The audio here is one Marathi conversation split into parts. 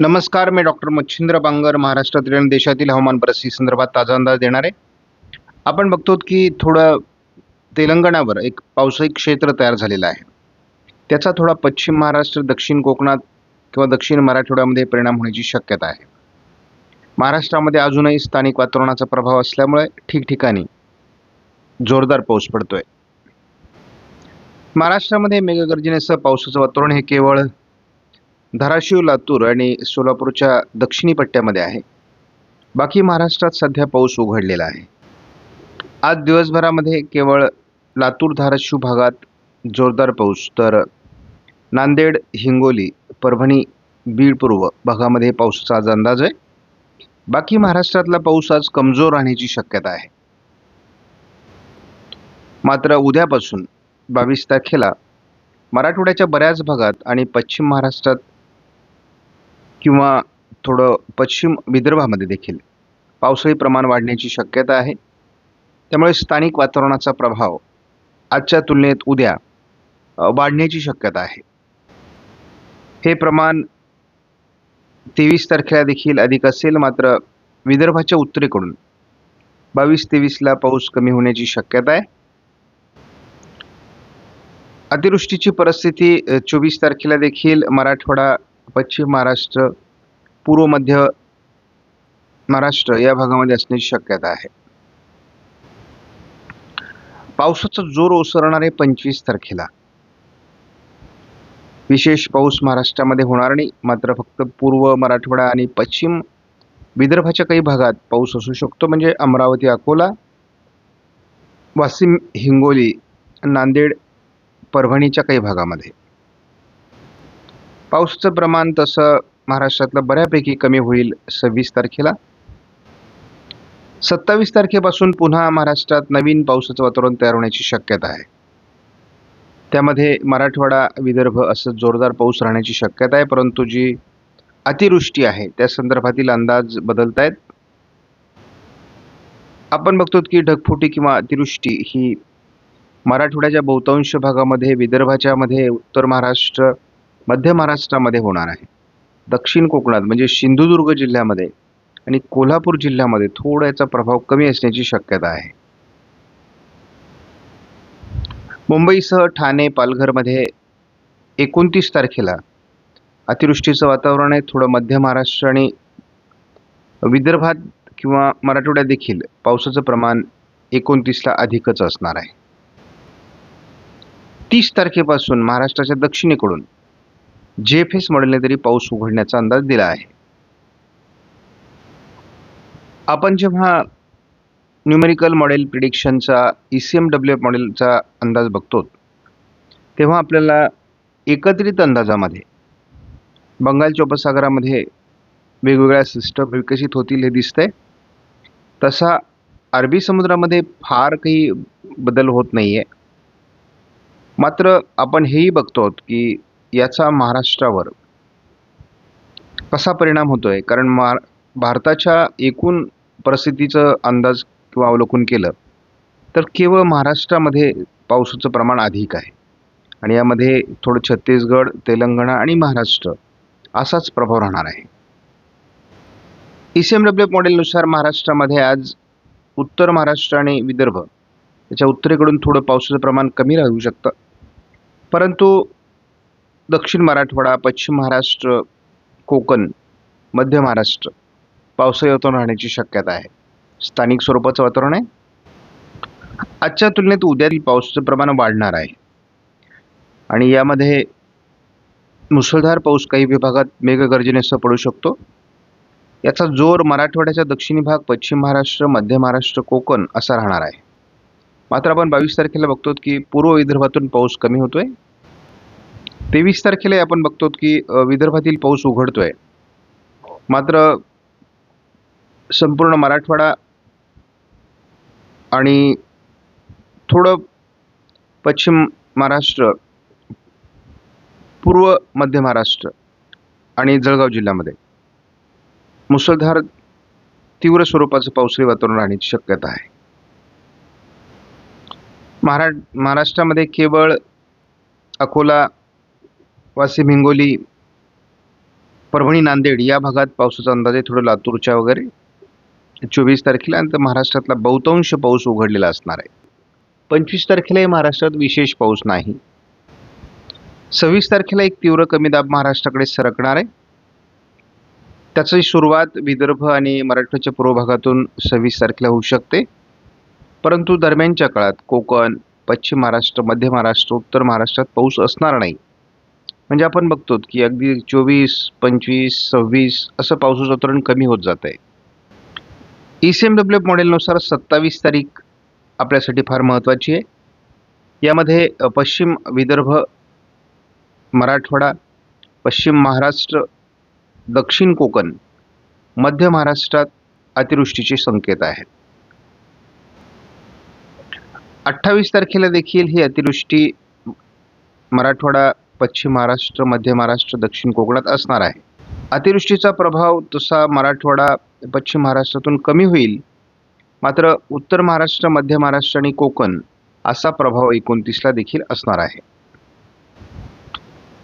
नमस्कार मी डॉक्टर मच्छिंद्र बांगर महाराष्ट्रातील आणि देशातील हवामान परिस्थिती संदर्भात ताजा अंदाज देणार आहे. आपण बघतो की थोडं तेलंगणावर एक पावसाळी क्षेत्र तयार झालेलं आहे. त्याचा थोडा पश्चिम महाराष्ट्र दक्षिण कोकणात किंवा दक्षिण मराठवाड्यामध्ये परिणाम होण्याची शक्यता आहे. महाराष्ट्रामध्ये अजूनही स्थानिक वातावरणाचा प्रभाव असल्यामुळे ठिकठिकाणी जोरदार पाऊस पडतोय. महाराष्ट्रामध्ये मेघगर्जनेसह पावसाचं वातावरण हे केवळ धाराशिव लातूर आणि सोलापूरच्या दक्षिणी पट्ट्यामध्ये आहे. बाकी महाराष्ट्रात सध्या पाऊस उघडलेला आहे. आज दिवसभरामध्ये केवळ लातूर धाराशिव भागात जोरदार पाऊस तर नांदेड हिंगोली परभणी बीड पूर्व भागामध्ये पावसाचा आज अंदाज आहे. बाकी महाराष्ट्रातला पाऊस आज कमजोर राहण्याची शक्यता आहे. मात्र उद्यापासून बावीस तारखेला मराठवाड्याच्या बऱ्याच भागात आणि पश्चिम महाराष्ट्रात किंवा थोडं पश्चिम विदर्भामध्ये देखील. पावसाळी प्रमाण वाढण्याची शक्यता आहे. त्यामुळे स्थानिक वातावरणाचा प्रभाव आजच्या तुलनेत उद्या वाढण्याची शक्यता आहे. हे प्रमाण तेवीस तारखेला देखील अधिक असेल मात्र विदर्भाच्या उत्तरेकडून बावीस तेवीसला पाऊस कमी होण्याची शक्यता आहे. अतिवृष्टीची परिस्थिती चोवीस तारखेला देखील मराठवाडा पश्चिम महाराष्ट्र पूर्व मध्य महाराष्ट्र या भागामध्ये असण्याची शक्यता आहे. पावसाचा जोर ओसरणार आहे पंचवीस तारखेला. विशेष पाऊस महाराष्ट्रामध्ये होणार नाही मात्र फक्त पूर्व मराठवाडा आणि पश्चिम विदर्भाच्या काही भागात पाऊस असू शकतो म्हणजे अमरावती अकोला वाशिम हिंगोली नांदेड परभणीच्या काही भागामध्ये. पाऊसचं प्रमाण तसं महाराष्ट्रातलं बऱ्यापैकी कमी होईल सव्वीस तारखेला. सत्तावीस तारखेपासून पुन्हा महाराष्ट्रात नवीन पावसाचं वातावरण तयार होण्याची शक्यता आहे. त्यामध्ये मराठवाडा विदर्भ असं जोरदार पाऊस राहण्याची शक्यता आहे परंतु जी अतिवृष्टी आहे त्या संदर्भातील अंदाज बदलत आहेत आपण बघतो की ढगफुटी किंवा अतिवृष्टी ही मराठवाड्याच्या बहुतांश भागामध्ये विदर्भाच्यामध्ये उत्तर महाराष्ट्र मध्य महाराष्ट्रामध्ये होणार आहे. दक्षिण कोकणात म्हणजे सिंधुदुर्ग जिल्ह्यामध्ये आणि कोल्हापूर जिल्ह्यामध्ये थोडा याचा प्रभाव कमी असण्याची शक्यता आहे. मुंबईसह ठाणे पालघरमध्ये एकोणतीस तारखेला अतिवृष्टीचं वातावरण आहे. थोडं मध्य महाराष्ट्र आणि विदर्भात किंवा मराठवाड्यात देखील पावसाचं प्रमाण एकोणतीसला अधिकच असणार आहे. तीस तारखेपासून महाराष्ट्राच्या दक्षिणेकडून जे एफ एस मॉडेलने तरी पाऊस उघडण्याचा अंदाज दिला आहे. आपण जेव्हा numerical model प्रिडिक्शनचा E C M W F मॉडेलचा अंदाज बघतो तेव्हा आपल्याला एकत्रित अंदाजामध्ये बंगालच्या उपसागरामध्ये वेगवेगळ्या सिस्टम विकसित होतील हे दिसतंय. तसा अरबी समुद्रामध्ये फार काही बदल होत नाही आहे मात्र आपण हेही बघतो आहोत की याचा महाराष्ट्रावर कसा परिणाम होतोय? कारण मा भारताच्या एकूण परिस्थितीचं अंदाज किंवा अवलोकन केलं तर केवळ महाराष्ट्रामध्ये पावसाचं प्रमाण अधिक आहे. आणि यामध्ये थोडं छत्तीसगड तेलंगणा आणि महाराष्ट्र असाच प्रभाव राहणार आहे. E C M W F मॉडेलनुसार महाराष्ट्रामध्ये आज उत्तर महाराष्ट्र आणि विदर्भ याच्या उत्तरेकडून थोडं पावसाचं प्रमाण कमी राहू शकतं. परंतु दक्षिण मराठवाडा पश्चिम महाराष्ट्र कोकण मध्य महाराष्ट्र पावसाळी वातावरण राहण्याची शक्यता आहे. स्थानिक स्वरूपाचं वातावरण आहे. आजच्या तुलनेत उद्यातील पावसाचं प्रमाण वाढणार आहे. आणि यामध्ये मुसळधार पाऊस काही विभागात मेघगर्जनेसह पडू शकतो. याचा जोर मराठवाड्याचा दक्षिणी भाग पश्चिम महाराष्ट्र मध्य महाराष्ट्र कोकण असा राहणार आहे. मात्र आपण बावीस तारखेला बघतो की पूर्व विदर्भातून पाऊस कमी होतोय. तेवीस तारखेला आपण बघतो की विदर्भातील पाऊस उघडतोय. मात्र संपूर्ण मराठवाडा आणि थोडं पश्चिम महाराष्ट्र पूर्व मध्य महाराष्ट्र आणि जळगाव जिल्ह्यामध्ये मुसळधार तीव्र स्वरूपाचं पावसाळी वातावरण राहण्याची शक्यता आहे. महारा महाराष्ट्रामध्ये केवळ अकोला वाशिम हिंगोली परभणी नांदेड या भागात पावसाचा अंदाज आहे थोडं लातूरच्या वगैरे चोवीस तारखेला नंतर महाराष्ट्रातला बहुतांश पाऊस उघडलेला असणार आहे. पंचवीस तारखेलाही महाराष्ट्रात विशेष पाऊस नाही. सव्वीस तारखेला एक तीव्र कमी दाब महाराष्ट्राकडे सरकणार आहे. त्याची सुरुवात विदर्भ आणि मराठवाड्याच्या पूर्व भागातून सव्वीस तारखेला होऊ शकते. परंतु दरम्यानच्या काळात कोकण पश्चिम महाराष्ट्र मध्य महाराष्ट्र उत्तर महाराष्ट्रात पाऊस असणार नाही. म्हणजे आपण बघतो की अगदी चोवीस पंचवीस सव्वीस असं पावसाचं वातावरण कमी होत जात आहे. ई सी एम डब्ल्यू मॉडेलनुसार सत्तावीस तारीख आपल्यासाठी फार महत्त्वाची आहे. यामध्ये पश्चिम विदर्भ मराठवाडा पश्चिम महाराष्ट्र दक्षिण कोकण मध्य महाराष्ट्रात अतिवृष्टीचे संकेत आहेत. अठ्ठावीस तारखेला देखील ही अतिवृष्टी मराठवाडा पश्चिम महाराष्ट्र मध्य महाराष्ट्र दक्षिण कोकणात असणार आहे. अतिवृष्टीचा प्रभाव तसा मराठवाडा पश्चिम महाराष्ट्रातून कमी होईल. मात्र उत्तर महाराष्ट्र मध्य महाराष्ट्र आणि कोकण असा प्रभाव एकोणतीसला देखील असणार आहे.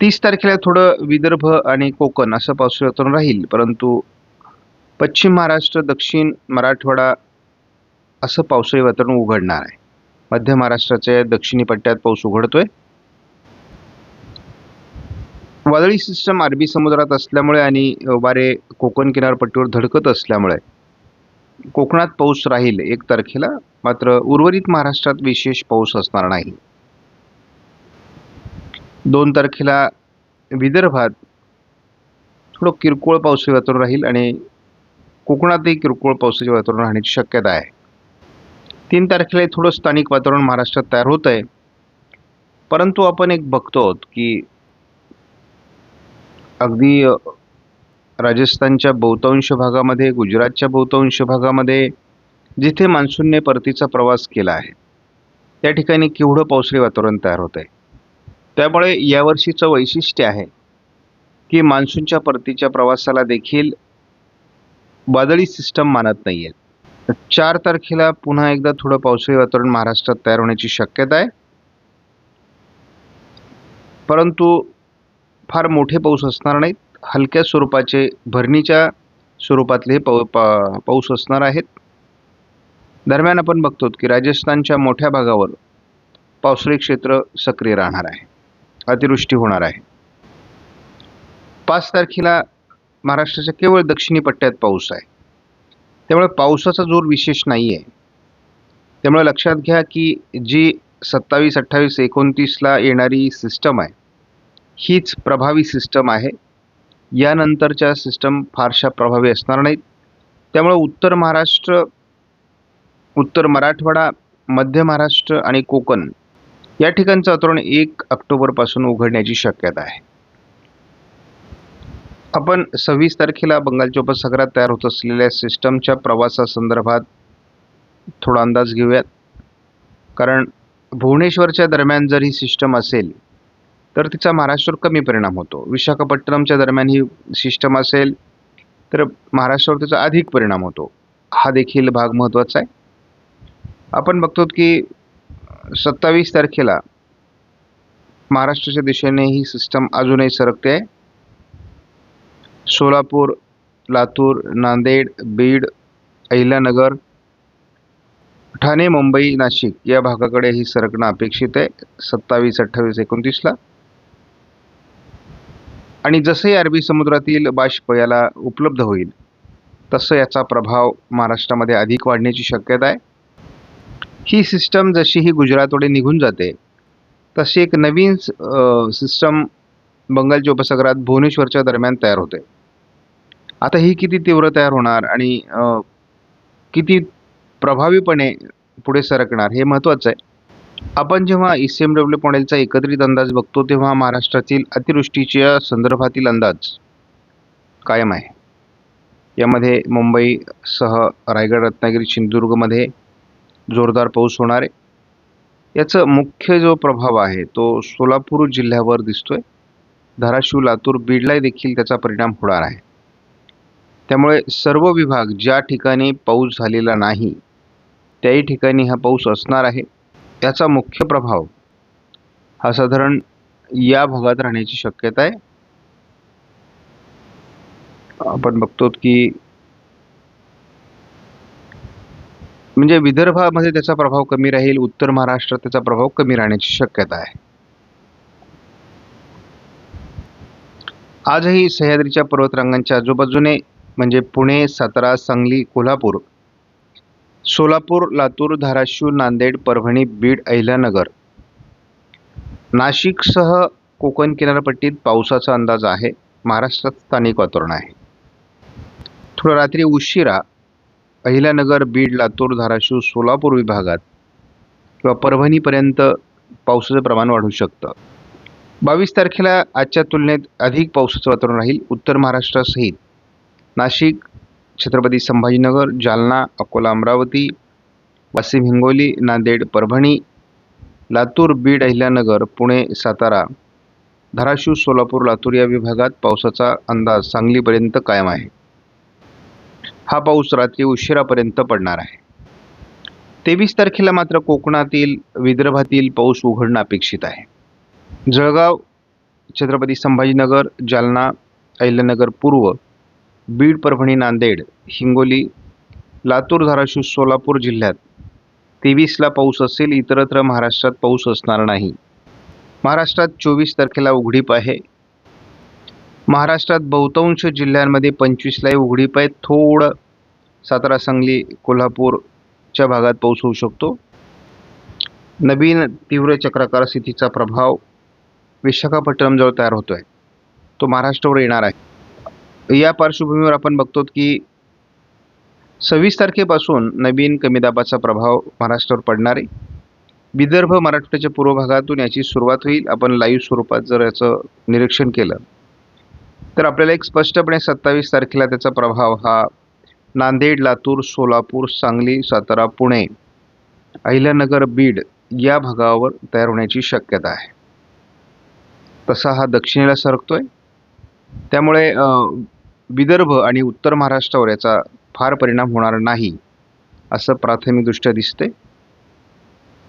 तीस तारखेला थोडं विदर्भ आणि कोकण असं पावसाळी राहील परंतु पश्चिम महाराष्ट्र दक्षिण मराठवाडा असं पावसाळी वातावरण उघडणार आहे. मध्य महाराष्ट्राच्या दक्षिणी पट्ट्यात पाऊस उघडतोय. वादळी सिस्टम अरबी समुद्रात असल्यामुळे आणि वारे कोकण किनारपट्टीवर धडकत असल्यामुळे कोकणात पाऊस राहील एक तारखेला मात्र उर्वरित महाराष्ट्रात विशेष पाऊस असणार नाही. दोन तारखेला विदर्भात थोडं किरकोळ पावसाचे वातावरण राहील आणि कोकणातही किरकोळ पावसाचे वातावरण राहण्याची शक्यता आहे. तीन तारखेला थोडं स्थानिक वातावरण महाराष्ट्रात तयार होत आहे परंतु आपण एक बघतो आहोत की अगदी राजस्थानच्या बहुतांश भागामध्ये गुजरातच्या बहुतांश भागामध्ये जिथे मान्सूनने परतीचा प्रवास केला आहे त्या ठिकाणी केवढं पावसाळी वातावरण तयार होत आहे? त्यामुळे यावर्षीचं वैशिष्ट्य आहे की मान्सूनच्या परतीच्या प्रवासाला देखील वादळी सिस्टम मानत नाही आहे चार तारखेला पुन्हा एकदा थोडं पावसाळी वातावरण महाराष्ट्रात तयार होण्याची शक्यता आहे. परंतु फार मोठे पाऊस असणार नाहीत. हलक्या स्वरूपाचे भरणीच्या स्वरूपातले हे पाऊ पा पाऊस असणार आहेत. दरम्यान आपण बघतो की राजस्थानच्या मोठ्या भागावर पावसाळी क्षेत्र सक्रिय राहणार आहे. अतिवृष्टी होणार आहे. पाच तारखेला महाराष्ट्राच्या केवळ दक्षिणी पट्ट्यात पाऊस आहे. त्यामुळे पावसाचा जोर विशेष नाही आहे त्यामुळे लक्षात घ्या की जी सत्तावीस अठ्ठावीस एकोणतीसला येणारी सिस्टम आहे हीच प्रभावी सिस्टम आहे. यानंतरच्या सिस्टम फारशा प्रभावी असणार नाहीत. त्यामुळे उत्तर महाराष्ट्र उत्तर मराठवाडा मध्य महाराष्ट्र आणि कोकण या ठिकाणचं वातावरण एक ऑक्टोबरपासून उघडण्याची शक्यता आहे. आपण सव्वीस तारखेला बंगालच्या उपसागरात तयार होत असलेल्या सिस्टमच्या प्रवासासंदर्भात थोडा अंदाज घेऊयात. कारण भुवनेश्वरच्या दरम्यान जर ही सिस्टम असेल तर तिचा महाराष्ट्रावर कमी परिणाम होतो. विशाखापट्टणमच्या दरम्यान ही सिस्टम असेल तर महाराष्ट्रावर त्याचा अधिक परिणाम होतो. हा देखील भाग महत्त्वाचा आहे. आपण बघतो की सत्तावीस तारखेला महाराष्ट्राच्या दिशेने ही सिस्टम अजूनही सरकते. आहे सोलापूर लातूर नांदेड बीड अहिल्यानगर ठाणे मुंबई नाशिक या भागाकडे ही सरकणं अपेक्षित आहे. सत्तावीस अठ्ठावीस एकोणतीसला. आणि जसंही अरबी समुद्रातील बाष्प याला उपलब्ध होईल तसं याचा प्रभाव महाराष्ट्रामध्ये अधिक वाढण्याची शक्यता आहे. ही सिस्टम जशी ही गुजरातकडे निघून जाते तशी एक नवीन सिस्टम बंगालच्या उपसागरात भुवनेश्वरच्या दरम्यान तयार होते. आता ही किती तीव्र तयार होणार आणि किती प्रभावीपणे पुढे सरकणार हे महत्त्वाचं आहे. आपण जेव्हा ई सी एम डब्ल्यू मॉडेलचा एकत्रित अंदाज बघतो तेव्हा महाराष्ट्रातील अतिवृष्टीच्या संदर्भातील अंदाज कायम आहे. यामध्ये मुंबईसह रायगड रत्नागिरी सिंधुदुर्गमध्ये जोरदार पाऊस होणार आहे. याचं मुख्य जो प्रभाव आहे तो सोलापूर जिल्ह्यावर दिसतोय. धाराशिव लातूर बीडला देखील त्याचा परिणाम होणार आहे. त्यामुळे सर्व विभाग ज्या ठिकाणी पाऊस झालेला नाही त्याही ठिकाणी हा पाऊस असणार आहे. त्याचा मुख्य प्रभाव हा साधारण या भागात राहण्याची शक्यता आहे. आपण बघतो की म्हणजे विदर्भामध्ये त्याचा प्रभाव कमी राहील उत्तर महाराष्ट्रात त्याचा प्रभाव कमी राहण्याची शक्यता आहे. आजही सह्याद्रीच्या पर्वतरांगांच्या आजूबाजूने म्हणजे पुणे सातारा सांगली कोल्हापूर सोलापूर लातूर धाराशिव नांदेड परभणी बीड अहिल्यानगर. नाशिकसह कोकण किनारपट्टीत पावसाचा अंदाज आहे. महाराष्ट्रात स्थानिक वातावरण आहे. थोडं रात्री उशिरा अहिल्यानगर बीड लातूर धाराशिव सोलापूर विभागात किंवा परभणीपर्यंत पावसाचं प्रमाण वाढू शकतं. बावीस तारखेला आजच्या तुलनेत अधिक पावसाचं वातावरण राहील. उत्तर महाराष्ट्रासहित नाशिक छत्रपती संभाजीनगर जालना अकोला अमरावती वाशिम हिंगोली नांदेड परभणी लातूर बीड अहिल्यानगर पुणे सातारा. धाराशिव सोलापूर लातूर या विभागात पावसाचा अंदाज सांगलीपर्यंत कायम आहे. हा पाऊस रात्री उशिरापर्यंत पडणार आहे. तेवीस तारखेला मात्र कोकणातील विदर्भातील पाऊस उघडणं अपेक्षित आहे. जळगाव छत्रपती संभाजीनगर जालना अहिल्यानगर पूर्व बीड परभणी नांदेड हिंगोली लातूर धाराशिव सोलापूर जिल्ह्यात तेवीसला पाऊस असेल इतरत्र महाराष्ट्रात पाऊस असणार नाही. महाराष्ट्रात चोवीस तारखेला उघडीप आहे. महाराष्ट्रात बहुतांश जिल्ह्यांमध्ये पंचवीसलाही उघडीप आहे. थोडं सातारा सांगली कोल्हापूरच्या भागात पाऊस होऊ शकतो. नवीन तीव्र चक्राकार स्थितीचा प्रभाव विशाखापट्टणमजवळ तयार होतो आहे तो महाराष्ट्रावर येणार आहे. या पार्श्वभूमीवर आपण बघतो की सव्वीस तारखेपासून नवीन कमी दाबाचा प्रभाव महाराष्ट्रावर पडणार आहे. विदर्भ मराठवाड्याच्या पूर्व भागातून याची सुरुवात होईल. आपण लाईव्ह स्वरूपात जर याचं निरीक्षण केलं तर आपल्याला एक स्पष्टपणे सत्तावीस तारखेला त्याचा प्रभाव हा नांदेड लातूर सोलापूर सांगली सातारा पुणे अहिल्यानगर बीड या भागावर तयार होण्याची शक्यता आहे. तसा हा दक्षिणेला सरकतोय. त्यामुळे विदर्भ आणि उत्तर महाराष्ट्रावर याचा फार परिणाम होणार नाही असं प्राथमिकदृष्ट्या दिसते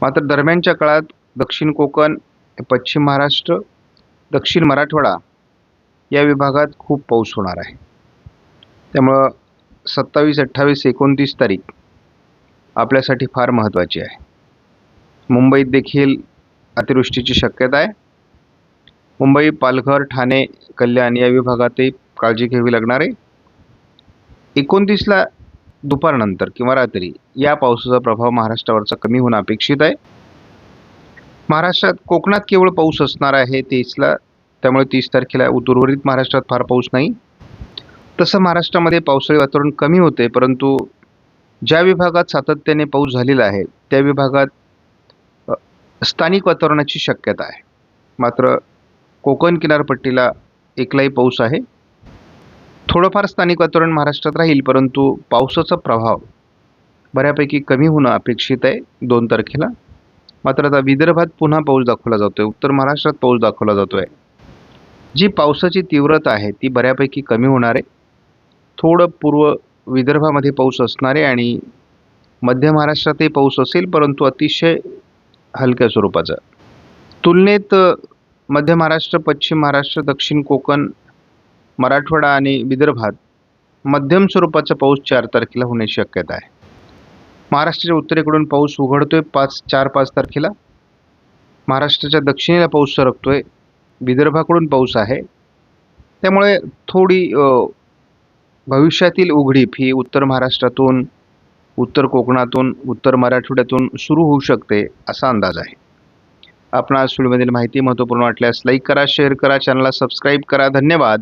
मात्र दरम्यानच्या काळात दक्षिण कोकण पश्चिम महाराष्ट्र दक्षिण मराठवाडा या विभागात खूप पाऊस होणार आहे. त्यामुळं सत्तावीस अठ्ठावीस एकोणतीस तारीख आपल्यासाठी फार महत्त्वाची आहे. मुंबईत देखील अतिवृष्टीची शक्यता आहे. मुंबई पालघर ठाणे कल्याण या विभागातही काळजी घ्यावी लागणार. आहे एकोणतीसला दुपारनंतर किंवा रात्री या पावसाचा प्रभाव महाराष्ट्रावरचा कमी होणं अपेक्षित आहे. महाराष्ट्रात कोकणात केवळ पाऊस असणार आहे तीसला त्यामुळे तीस तारखेला उर्वरित महाराष्ट्रात फार पाऊस नाही. तसं महाराष्ट्रामध्ये पावसाळी वातावरण कमी होते परंतु ज्या विभागात सातत्याने पाऊस झालेला आहे त्या विभागात स्थानिक वातावरणाची शक्यता आहे. मात्र कोकण किनारपट्टीला एकलाही पाऊस आहे. थोडंफार स्थानिक वातावरण महाराष्ट्रात राहील परंतु पावसाचा प्रभाव बऱ्यापैकी कमी होणं अपेक्षित आहे दोन तारखेला. मात्र आता विदर्भात पुन्हा पाऊस दाखवला जातो आहे उत्तर महाराष्ट्रात पाऊस दाखवला जातो आहे जी पावसाची तीव्रता आहे ती बऱ्यापैकी कमी होणार आहे. थोडं पूर्व विदर्भामध्ये पाऊस असणार आहे आणि मध्य महाराष्ट्रातही पाऊस असेल परंतु अतिशय हलक्या स्वरूपाचा. तुलनेत मध्य महाराष्ट्र पश्चिम महाराष्ट्र दक्षिण कोकण मराठवाडा आणि विदर्भात मध्यम स्वरूपाचा पाऊस चार तारखेला होण्याची शक्यता आहे. महाराष्ट्राच्या उत्तरेकडून पाऊस उघडतोय पाच चार पाच तारखेला. महाराष्ट्राच्या दक्षिणेला पाऊस सरकतोय. विदर्भाकडून पाऊस आहे. त्यामुळे थोडी भविष्यातील उघडीप ही उत्तर महाराष्ट्रातून उत्तर कोकणातून उत्तर मराठवाड्यातून सुरू होऊ शकते असा अंदाज आहे. आपणास व्हिडिओमधील माहिती महत्त्वपूर्ण वाटल्यास लाईक करा शेअर करा चॅनलला सबस्क्राईब करा. धन्यवाद.